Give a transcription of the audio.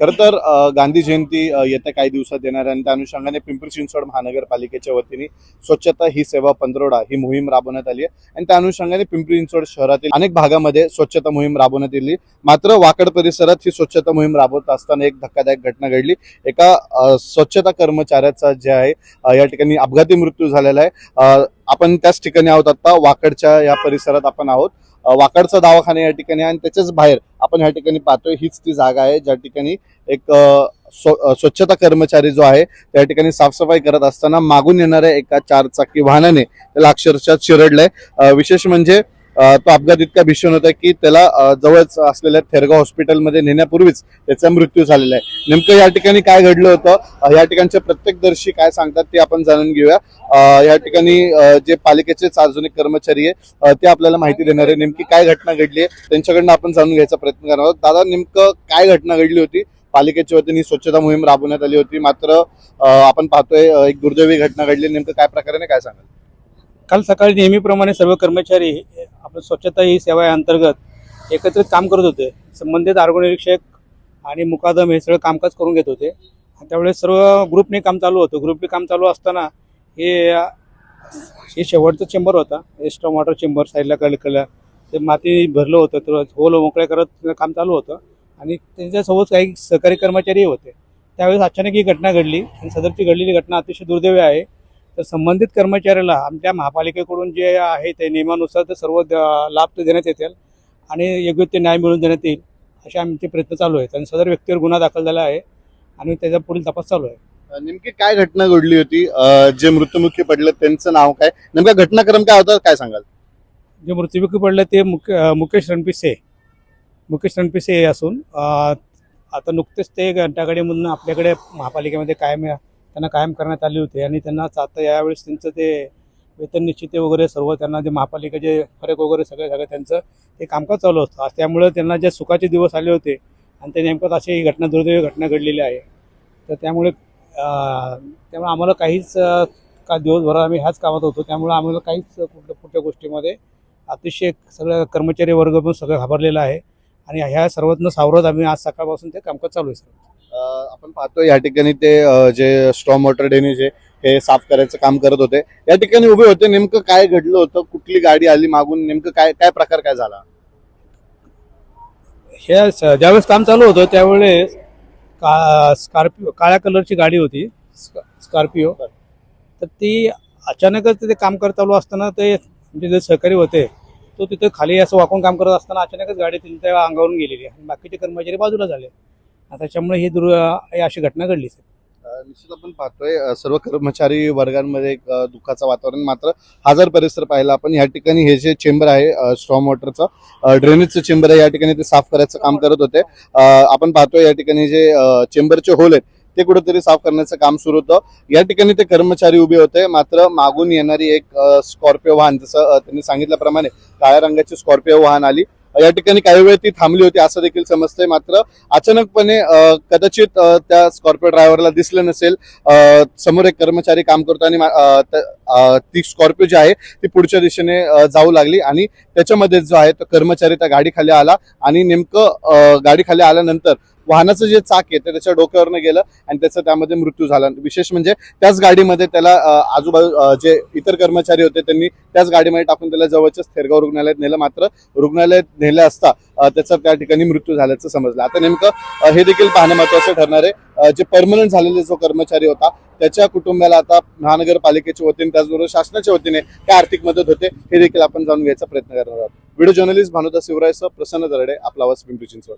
खरं तर गांधी जयंती येत्या काही दिवसात येणार आहे आणि त्या अनुषंगाने पिंपरी चिंचवड महानगरपालिकेच्या वतीने स्वच्छता ही सेवा पंधरवडा ही मोहीम राबवण्यात आली आहे. आणि त्या अनुषंगाने पिंपरी चिंचवड शहरातील अनेक भागामध्ये स्वच्छता मोहीम राबवण्यात आली मात्र वाकड परिसरात ही स्वच्छता मोहीम राबवत असताना एक धक्कादायक घटना घडली. एका स्वच्छता कर्मचाऱ्याचा जे आहे या ठिकाणी अपघाती मृत्यू झालेला आहे. आपण त्याच ठिकाणी आहोत आता वाकडच्या या परिसरात आपण आहोत. वाकडचा दवाखाना या ठिकाणी आणि त्याच्याच बाहेर आपण ह्या ठिकाणी पाहतोय हीच ती जागा आहे ज्या ठिकाणी एक स्व- स्वच्छता कर्मचारी जो आहे त्या ठिकाणी साफसफाई करत असताना मागून येणाऱ्या एका चारचाकी वाहनाने त्याला अक्षरशः चिरडलंय. विशेष म्हणजे तो अपघात इतका भीषण होता की त्याला जवळच असलेल्या थेरगाव हॉस्पिटलमध्ये नेण्यापूर्वीच त्याचा मृत्यू झालेला आहे. नेमकं या ठिकाणी काय घडलं होतं? या ठिकाणचे प्रत्येकदर्शी काय सांगतात ते आपण जाणून घेऊया. या ठिकाणी जे पालिकेचे सार्वजनिक कर्मचारी आहे ते आपल्याला माहिती देणार आहे नेमकी काय घटना घडली आहे. त्यांच्याकडनं आपण जाणून घ्यायचा प्रयत्न करणार आहोत. दादा नेमकं काय घटना घडली होती? पालिकेच्या वतीने स्वच्छता मोहीम राबवण्यात आली होती. मात्र आपण पाहतोय एक दुर्दैवी घटना घडली नेमकं काय प्रकारे काय सांगाल? काल सकाळी नेहमीप्रमाणे सर्व कर्मचारी आपलं स्वच्छता ही सेवा अंतर्गत एकत्रित काम करत होते. संबंधित आरोग्य निरीक्षक आणि मुकादम हे सगळं कामकाज करून घेत होते. आणि त्यावेळेस सर्व ग्रुपने काम चालू होतं. ग्रुपने काम चालू असताना हे हे शेवटचं चेंबर होता. स्टॉम वॉटर चेंबर साईडला कळकलं ते माती भरलं होतं. तर होल मोकळ्या करत काम चालू होतं. आणि त्यांच्यासोबत काही सहकारी कर्मचारी होते. त्यावेळेस अचानक ही घटना घडली. आणि सदरची घडलेली घटना अतिशय दुर्दैवी आहे. तर संबंधित कर्मचाऱ्याला आमच्या महापालिकेकडून जे आहे ते नियमानुसार ते सर्व लाभ ते देण्यात येतील आणि योग्य ते न्याय मिळवून देण्यात येईल असे आमचे प्रयत्न चालू आहेत. आणि सदर व्यक्तीवर गुन्हा दाखल झाला आहे आणि त्याचा पुढील तपास चालू आहे. नेमकी काय घटना घडली होती? जे मृत्युमुखी पडले त्यांचं नाव काय? नेमका घटनाक्रम काय होता काय सांगाल? जे मृत्यूमुखी पडले ते मुके मुकेश रणपिसे मुकेश रणपिसे हे असून आता नुकतेच ते घंटागाडीमधून आपल्याकडे महापालिकेमध्ये कायम त्यांना कायम करण्यात आले होते आणि त्यांना आता यावेळेस त्यांचं ते वेतन निश्चिती वगैरे सर्व त्यांना जे महापालिकेचे फरक वगैरे सगळे सगळं त्यांचं ते कामकाज चालू असतं. आज त्यामुळे त्यांना जे सुखाचे दिवस आले होते आणि ते नेमकं अशी ही घटना दुर्दैवी घटना घडलेली आहे. तर त्यामुळे त्यामुळे आम्हाला काहीच का दिवसभर आम्ही ह्याच कामात होतो. त्यामुळे आम्हाला काहीच कुठल्या कुठल्या गोष्टीमध्ये अतिशय सगळं कर्मचारी वर्ग पण सगळं घाबरलेला आहे. आणि ह्या सर्वांना सावरत आम्ही आज सकाळपासून ते कामकाज चालू आहे सर. आपण पाहतो या ठिकाणी ते जे स्टॉम वॉटर डेने जे हे साफ करायचं काम करत होते. या ठिकाणी उभे होते नेमकं काय घडलं होतं? कुठली गाडी आली मागून? नेमकं काय काय प्रकार काय झाला? हे ज्यावेळेस काम चालू होतं त्यावेळेस का स्कॉर्पिओ काळ्या कलरची गाडी होती स्क- स्कॉर्पिओ. तर ती अचानकच ते काम करत चालू असताना ते म्हणजे जे सहकारी होते तो तिथे खाली असं वाकून काम करत असताना अचानकच गाडी त्यांच्या अंगावरून गेलेली आणि बाकीचे कर्मचारी बाजूला झाले. त्याच्यामुळे ही दुर् अशी घटना घडली सर. निश्चित आपण पाहतोय सर्व कर्मचारी वर्गांमध्ये एक दुःखाचं वातावरण मात्र हजार परिसर पाहिला आपण या ठिकाणी हे जे चेंबर आहे स्ट्रॉम वॉटरचं ड्रेनेजचं चेंबर आहे या ठिकाणी ते साफ करायचं काम करत होते. आपण पाहतोय या ठिकाणी जे चेंबरचे होल आहेत ते कुठेतरी साफ करण्याचं काम सुरू होतं. या ठिकाणी ते कर्मचारी उभे होते मात्र मागून येणारी एक स्कॉर्पिओ वाहन जसं त्यांनी सांगितल्याप्रमाणे काळ्या रंगाची स्कॉर्पिओ वाहन आली. या ठिकाणी काही वेळ ती थांबली होती असं देखील समजतंय. मात्र अचानकपणे कदाचित त्या स्कॉर्पिओ ड्रायव्हरला दिसलं नसेल. समोर एक कर्मचारी काम करतो आणि ती स्कॉर्पिओ जी आहे ती पुढच्या दिशेने जाऊ लागली आणि त्याच्यामध्ये जो आहे तो कर्मचारी त्या गाडीखाली आला आणि नेमकं गाडीखाली आल्यानंतर वाहनाचं जे चाक आहे ते त्याच्या डोक्यावरनं गेलं आणि त्याचा त्यामध्ये मृत्यू झाला. विशेष म्हणजे त्याच गाडीमध्ये त्याला आजूबाजू जे इतर कर्मचारी होते त्यांनी त्याच गाडीमध्ये टाकून त्याला जवळच्याच थेरगाव रुग्णालयात नेलं. मात्र रुग्णालयात नेलं असता त्याचा त्या ठिकाणी मृत्यू झाल्याचं समजलं. आता नेमकं हे देखील पाहणं महत्वाचं ठरणार आहे. जे परमनंट झालेले जो कर्मचारी होता त्याच्या कुटुंबाला आता महानगरपालिकेच्या वतीने त्याचबरोबर शासनाच्या वतीने काय आर्थिक मदत होते हे देखील आपण जाणून घ्यायचा प्रयत्न करणार आहोत. व्हिडिओ जर्नलिस्ट भानुदास शिवरायसह प्रसन्न दरडे आपला आवाज पिंपरी चिंचवड.